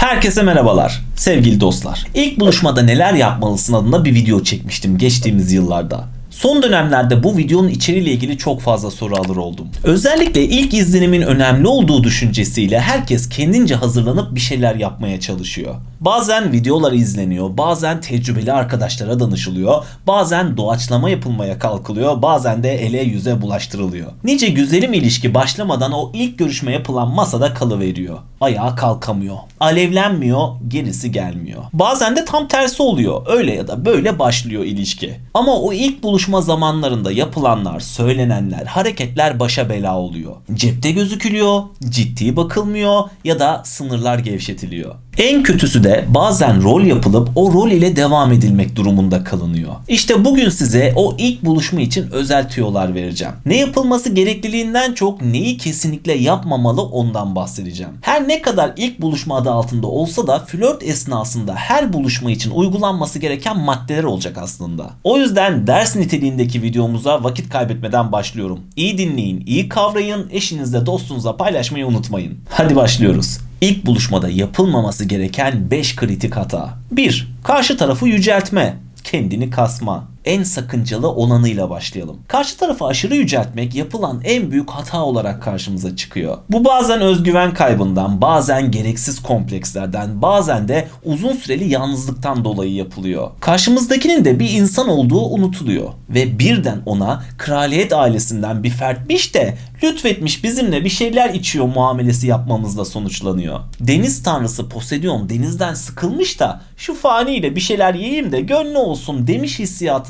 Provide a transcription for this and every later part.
Herkese merhabalar sevgili dostlar. İlk buluşmada neler yapmalısın adında bir video çekmiştim geçtiğimiz yıllarda. Son dönemlerde bu videonun içeriğiyle ilgili çok fazla soru alır oldum. Özellikle ilk izlenimin önemli olduğu düşüncesiyle herkes kendince hazırlanıp bir şeyler yapmaya çalışıyor. Bazen videolar izleniyor, bazen tecrübeli arkadaşlara danışılıyor, bazen doğaçlama yapılmaya kalkılıyor, bazen de ele yüze bulaştırılıyor. Nice güzelim ilişki başlamadan o ilk görüşme yapılan masada kalıveriyor. Ayağa kalkamıyor. Alevlenmiyor, gerisi gelmiyor. Bazen de tam tersi oluyor. Öyle ya da böyle başlıyor ilişki. Ama o ilk buluşma zamanlarında yapılanlar, söylenenler, hareketler başa bela oluyor. Cepte gözükülüyor, ciddi bakılmıyor ya da sınırlar gevşetiliyor. En kötüsü de bazen rol yapılıp o rol ile devam edilmek durumunda kalınıyor. İşte bugün size o ilk buluşma için özel tüyolar vereceğim. Ne yapılması gerekliliğinden çok neyi kesinlikle yapmamalı ondan bahsedeceğim. Her ne kadar ilk buluşma adı altında olsa da flört esnasında her buluşma için uygulanması gereken maddeler olacak aslında. O yüzden ders niteliğindeki videomuza vakit kaybetmeden başlıyorum. İyi dinleyin, iyi kavrayın, eşinizle dostunuza paylaşmayı unutmayın. Hadi başlıyoruz. İlk buluşmada yapılmaması gereken 5 kritik hata. 1. Karşı tarafı yüceltme, kendini kasma. En sakıncalı olanıyla başlayalım. Karşı tarafı aşırı yüceltmek yapılan en büyük hata olarak karşımıza çıkıyor. Bu bazen özgüven kaybından, bazen gereksiz komplekslerden, bazen de uzun süreli yalnızlıktan dolayı yapılıyor. Karşımızdakinin de bir insan olduğu unutuluyor ve birden ona kraliyet ailesinden bir fertmiş de lütfetmiş bizimle bir şeyler içiyor muamelesi yapmamızla sonuçlanıyor. Deniz tanrısı Poseidon denizden sıkılmış da şu faniyle bir şeyler yiyeyim de gönlü olsun demiş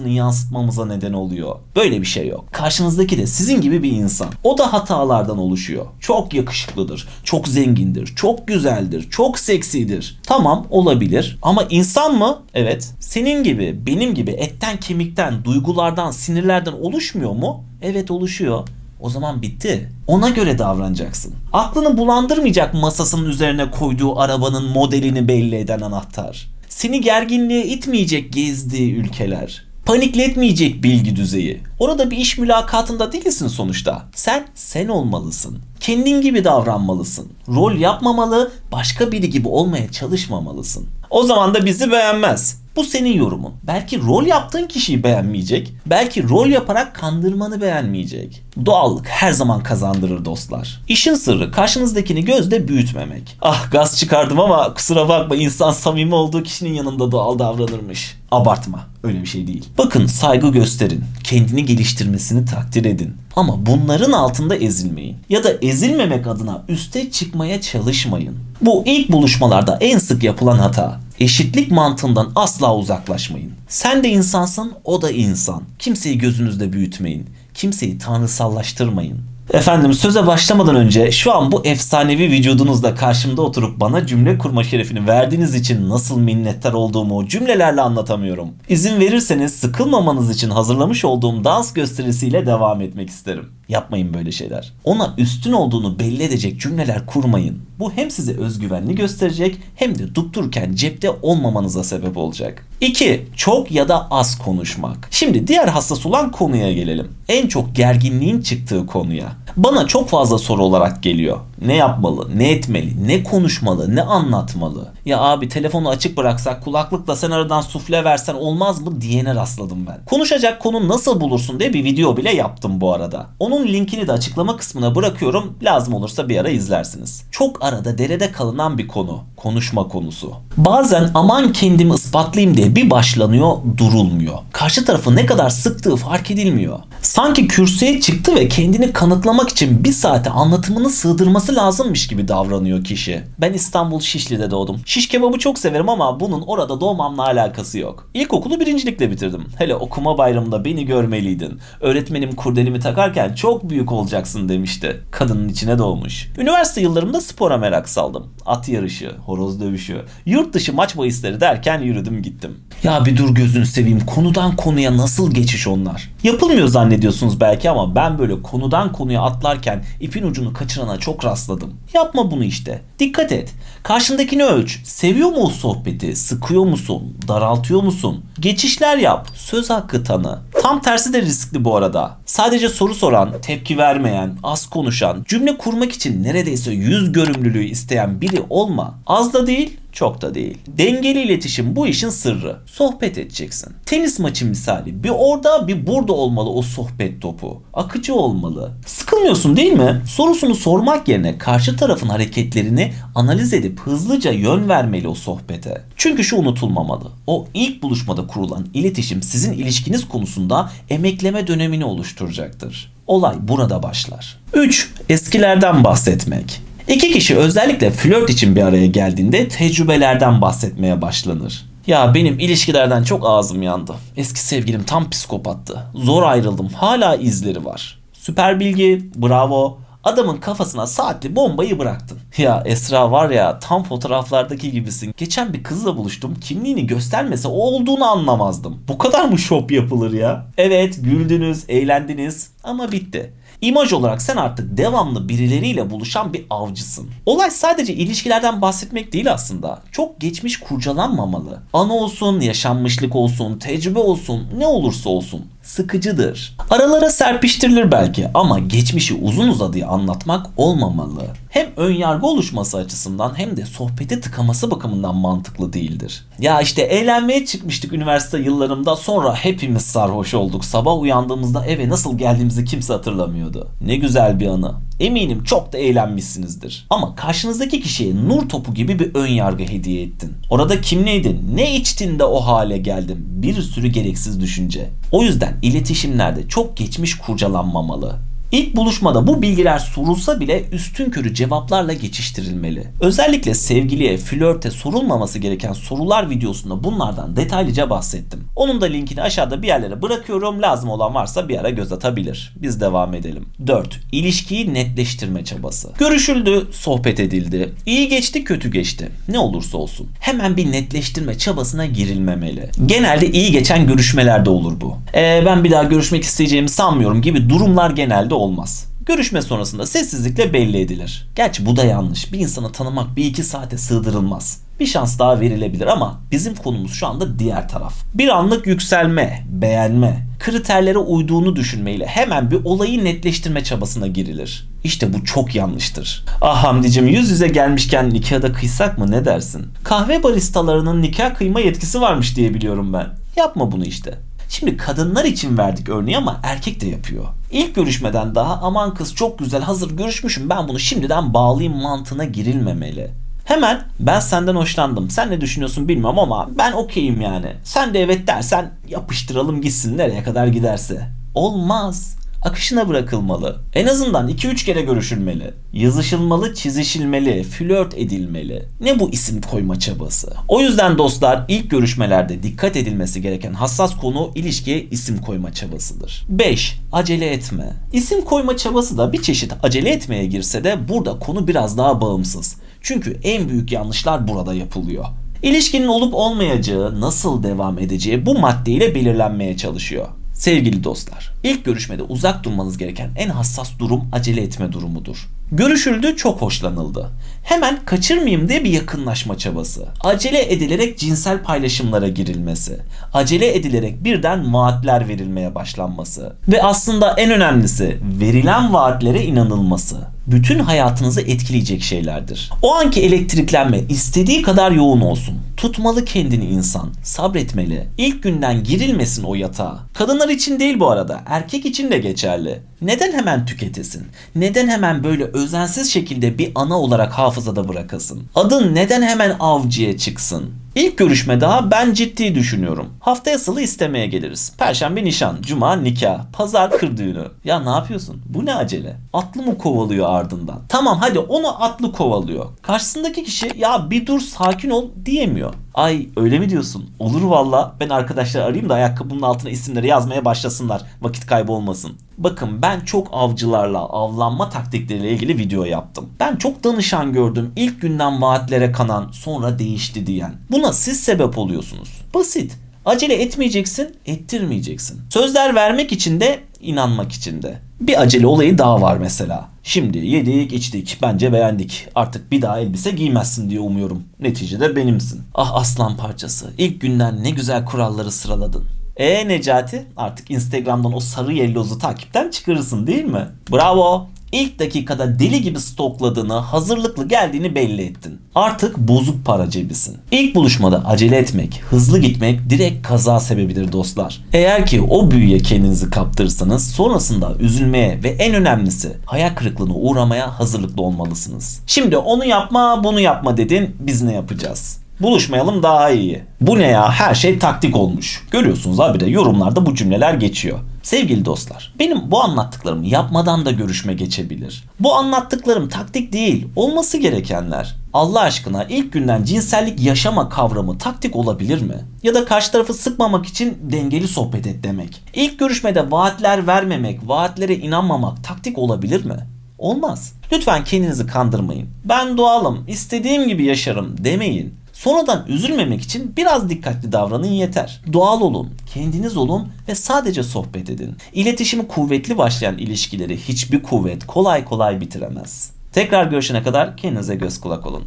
hissiyatını yansıtmamıza neden oluyor. Böyle bir şey yok. Karşınızdaki de sizin gibi bir insan. O da hatalardan oluşuyor. Çok yakışıklıdır, çok zengindir, çok güzeldir, çok seksidir. Tamam olabilir ama insan mı? Evet. Senin gibi, benim gibi etten kemikten, duygulardan, sinirlerden oluşmuyor mu? Evet oluşuyor. O zaman bitti. Ona göre davranacaksın. Aklını bulandırmayacak masasının üzerine koyduğu arabanın modelini belli eden anahtar. Seni gerginliğe itmeyecek gezdiği ülkeler. Panikletmeyecek bilgi düzeyi. Orada bir iş mülakatında değilsin sonuçta. Sen sen olmalısın. Kendin gibi davranmalısın. Rol yapmamalı, başka biri gibi olmaya çalışmamalısın. O zaman da bizi beğenmez. Bu senin yorumun. Belki rol yaptığın kişiyi beğenmeyecek. Belki rol yaparak kandırmanı beğenmeyecek. Doğallık her zaman kazandırır dostlar. İşin sırrı karşınızdakini gözde büyütmemek. Ah gaz çıkardım ama kusura bakma insan samimi olduğu kişinin yanında doğal davranırmış. Abartma. Öyle bir şey değil. Bakın saygı gösterin. Kendini geliştirmesini takdir edin. Ama bunların altında ezilmeyin. Ya da ezilmemek adına üste çıkmaya çalışmayın. Bu ilk buluşmalarda en sık yapılan hata. Eşitlik mantığından asla uzaklaşmayın. Sen de insansın, o da insan. Kimseyi gözünüzde büyütmeyin. Kimseyi tanrısallaştırmayın. Efendim söze başlamadan önce şu an bu efsanevi vücudunuzla karşımda oturup bana cümle kurma şerefini verdiğiniz için nasıl minnettar olduğumu cümlelerle anlatamıyorum. İzin verirseniz sıkılmamanız için hazırlamış olduğum dans gösterisiyle devam etmek isterim. Yapmayın böyle şeyler. Ona üstün olduğunu belli edecek cümleler kurmayın. Bu hem size özgüvenli gösterecek hem de durup dururken cepte olmamanıza sebep olacak. 2. Çok ya da az konuşmak. Şimdi diğer hassas olan konuya gelelim. En çok gerginliğin çıktığı konuya. Bana çok fazla soru olarak geliyor. Ne yapmalı, ne etmeli, ne konuşmalı, ne anlatmalı? Ya abi telefonu açık bıraksak kulaklıkla sen aradan sufle versen olmaz mı diyene rastladım ben. Konuşacak konu nasıl bulursun diye bir video bile yaptım bu arada. Onun linkini de açıklama kısmına bırakıyorum. Lazım olursa bir ara izlersiniz. Çok arada derede kalınan bir konu. Konuşma konusu. Bazen aman kendimi ispatlayayım diye bir başlanıyor durulmuyor. Karşı tarafı ne kadar sıktığı fark edilmiyor. Sanki kürsüye çıktı ve kendini kanıtlamak için bir saate anlatımını sığdırması lazımmış gibi davranıyor kişi. Ben İstanbul Şişli'de doğdum. Şiş kebabı çok severim ama bunun orada doğmamla alakası yok. İlkokulu birincilikle bitirdim. Hele okuma bayramında beni görmeliydin. Öğretmenim kurdelimi takarken çok büyük olacaksın demişti. Kadının içine doğmuş. Üniversite yıllarımda spora merak saldım. At yarışı, horoz dövüşü, yurt dışı maç bahisleri derken yürüdüm gittim. Ya bir dur gözünü seveyim konudan konuya nasıl geçiş onlar? Yapılmıyor zannediyorsunuz belki ama ben böyle konudan konuya atlarken ipin ucunu kaçırana çok rastladım. Yapma bunu işte. Dikkat et. Karşındakini ölç. Seviyor mu o sohbeti? Sıkıyor musun? Daraltıyor musun? Geçişler yap. Söz hakkı tanı. Tam tersi de riskli bu arada. Sadece soru soran, tepki vermeyen, az konuşan, cümle kurmak için neredeyse yüz görümlülüğü isteyen biri olma. Az da değil, Çok da değil. Dengeli iletişim bu işin sırrı. Sohbet edeceksin. Tenis maçı misali. Bir orada bir burada olmalı o sohbet topu. Akıcı olmalı. Sıkılmıyorsun değil mi? Sorusunu sormak yerine karşı tarafın hareketlerini analiz edip hızlıca yön vermeli o sohbete. Çünkü şu unutulmamalı. O ilk buluşmada kurulan iletişim sizin ilişkiniz konusunda emekleme dönemini oluşturacaktır. Olay burada başlar. 3. Eskilerden bahsetmek. İki kişi özellikle flört için bir araya geldiğinde tecrübelerden bahsetmeye başlanır. Ya benim ilişkilerden çok ağzım yandı. Eski sevgilim tam psikopattı. Zor ayrıldım. Hala izleri var. Süper bilgi, bravo. Adamın kafasına saatli bombayı bıraktın. Ya Esra var ya tam fotoğraflardaki gibisin. Geçen bir kızla buluştum. Kimliğini göstermese o olduğunu anlamazdım. Bu kadar mı şop yapılır ya? Evet güldünüz, eğlendiniz ama bitti. İmaj olarak sen artık devamlı birileriyle buluşan bir avcısın. Olay sadece ilişkilerden bahsetmek değil aslında. Çok geçmiş kurcalanmamalı. Anı olsun, yaşanmışlık olsun, tecrübe olsun, ne olursa olsun. Sıkıcıdır. Aralara serpiştirilir belki ama geçmişi uzun uzadıya anlatmak olmamalı. Hem ön yargı oluşması açısından hem de sohbeti tıkaması bakımından mantıklı değildir. Ya işte eğlenmeye çıkmıştık üniversite yıllarımda sonra hepimiz sarhoş olduk. Sabah uyandığımızda eve nasıl geldiğimizi kimse hatırlamıyordu. Ne güzel bir anı. Eminim çok da eğlenmişsinizdir. Ama karşınızdaki kişiye nur topu gibi bir ön yargı hediye ettin. Orada kim neydin, ne içtin de o hale geldin. Bir sürü gereksiz düşünce. O yüzden iletişimlerde çok geçmiş kurcalanmamalı. İlk buluşmada bu bilgiler sorulsa bile üstün körü cevaplarla geçiştirilmeli. Özellikle sevgiliye, flörte sorulmaması gereken sorular videosunda bunlardan detaylıca bahsettim. Onun da linkini aşağıda bir yerlere bırakıyorum. Lazım olan varsa bir ara göz atabilir. Biz devam edelim. 4. İlişkiyi netleştirme çabası. Görüşüldü, sohbet edildi. İyi geçti, kötü geçti. Ne olursa olsun. Hemen bir netleştirme çabasına girilmemeli. Genelde iyi geçen görüşmelerde olur bu. Ee, ben bir daha görüşmek isteyeceğimi sanmıyorum gibi durumlar genelde olmaz. Görüşme sonrasında sessizlikle belli edilir. Gerçi bu da yanlış. Bir insanı tanımak bir iki saate sığdırılmaz. Bir şans daha verilebilir ama bizim konumuz şu anda diğer taraf. Bir anlık yükselme, beğenme, kriterlere uyduğunu düşünmeyle hemen bir olayı netleştirme çabasına girilir. İşte bu çok yanlıştır. Ah Hamdi'cim yüz yüze gelmişken nikahda kıysak mı ne dersin? Kahve baristalarının nikah kıyma yetkisi varmış diye biliyorum ben. Yapma bunu işte. Şimdi kadınlar için verdik örneği ama erkek de yapıyor. İlk görüşmeden daha aman kız çok güzel hazır görüşmüşüm ben bunu şimdiden bağlayayım mantığına girilmemeli. Hemen ben senden hoşlandım. Sen ne düşünüyorsun bilmem ama ben okeyim yani. Sen de evet dersen yapıştıralım gitsin nereye kadar giderse. Olmaz akışına bırakılmalı. En azından 2-3 kere görüşülmeli. Yazışılmalı, çizişilmeli, flört edilmeli. Ne bu isim koyma çabası? O yüzden dostlar ilk görüşmelerde dikkat edilmesi gereken hassas konu ilişkiye isim koyma çabasıdır. 5. Acele etme. İsim koyma çabası da bir çeşit acele etmeye girse de burada konu biraz daha bağımsız. Çünkü en büyük yanlışlar burada yapılıyor. İlişkinin olup olmayacağı, nasıl devam edeceği bu maddeyle belirlenmeye çalışıyor. Sevgili dostlar, ilk görüşmede uzak durmanız gereken en hassas durum acele etme durumudur. Görüşüldü, çok hoşlanıldı. Hemen kaçırmayayım diye bir yakınlaşma çabası. Acele edilerek cinsel paylaşımlara girilmesi. Acele edilerek birden vaatler verilmeye başlanması. Ve aslında en önemlisi verilen vaatlere inanılması. Bütün hayatınızı etkileyecek şeylerdir. O anki elektriklenme istediği kadar yoğun olsun. Tutmalı kendini insan. Sabretmeli. İlk günden girilmesin o yatağa. Kadınlar için değil bu arada. Erkek için de geçerli. Neden hemen tüketesin? Neden hemen böyle özensiz şekilde bir ana olarak hafızada bırakasın? Adın neden hemen avcıya çıksın? İlk görüşme daha ben ciddi düşünüyorum. Haftaya salı istemeye geliriz. Perşembe nişan, cuma nikah, pazar kır düğünü. Ya ne yapıyorsun? Bu ne acele? Atlı mı kovalıyor ardından? Tamam hadi onu atlı kovalıyor. Karşısındaki kişi ya bir dur sakin ol diyemiyor. Ay öyle mi diyorsun? Olur valla. Ben arkadaşlar arayayım da ayakkabının altına isimleri yazmaya başlasınlar. Vakit kaybı olmasın. Bakın ben çok avcılarla avlanma taktikleriyle ilgili video yaptım. Ben çok danışan gördüm. İlk günden vaatlere kanan sonra değişti diyen. Buna siz sebep oluyorsunuz. Basit. Acele etmeyeceksin, ettirmeyeceksin. Sözler vermek için de, inanmak için de. Bir acele olayı daha var mesela. Şimdi yedik içtik bence beğendik. Artık bir daha elbise giymezsin diye umuyorum. Neticede benimsin. Ah aslan parçası. İlk günden ne güzel kuralları sıraladın. E Necati artık Instagram'dan o sarı yellozu takipten çıkarırsın değil mi? Bravo. İlk dakikada deli gibi stokladığını, hazırlıklı geldiğini belli ettin. Artık bozuk para cebisin. İlk buluşmada acele etmek, hızlı gitmek direkt kaza sebebidir dostlar. Eğer ki o büyüye kendinizi kaptırırsanız sonrasında üzülmeye ve en önemlisi hayal kırıklığına uğramaya hazırlıklı olmalısınız. Şimdi onu yapma, bunu yapma dedin, biz ne yapacağız? Buluşmayalım daha iyi. Bu ne ya her şey taktik olmuş. Görüyorsunuz abi de yorumlarda bu cümleler geçiyor. Sevgili dostlar, benim bu anlattıklarımı yapmadan da görüşme geçebilir. Bu anlattıklarım taktik değil, olması gerekenler. Allah aşkına ilk günden cinsellik yaşama kavramı taktik olabilir mi? Ya da karşı tarafı sıkmamak için dengeli sohbet et demek. İlk görüşmede vaatler vermemek, vaatlere inanmamak taktik olabilir mi? Olmaz. Lütfen kendinizi kandırmayın. Ben doğalım, istediğim gibi yaşarım demeyin. Sonradan üzülmemek için biraz dikkatli davranın yeter. Doğal olun, kendiniz olun ve sadece sohbet edin. İletişimi kuvvetli başlayan ilişkileri hiçbir kuvvet kolay kolay bitiremez. Tekrar görüşene kadar kendinize göz kulak olun.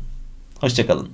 Hoşçakalın.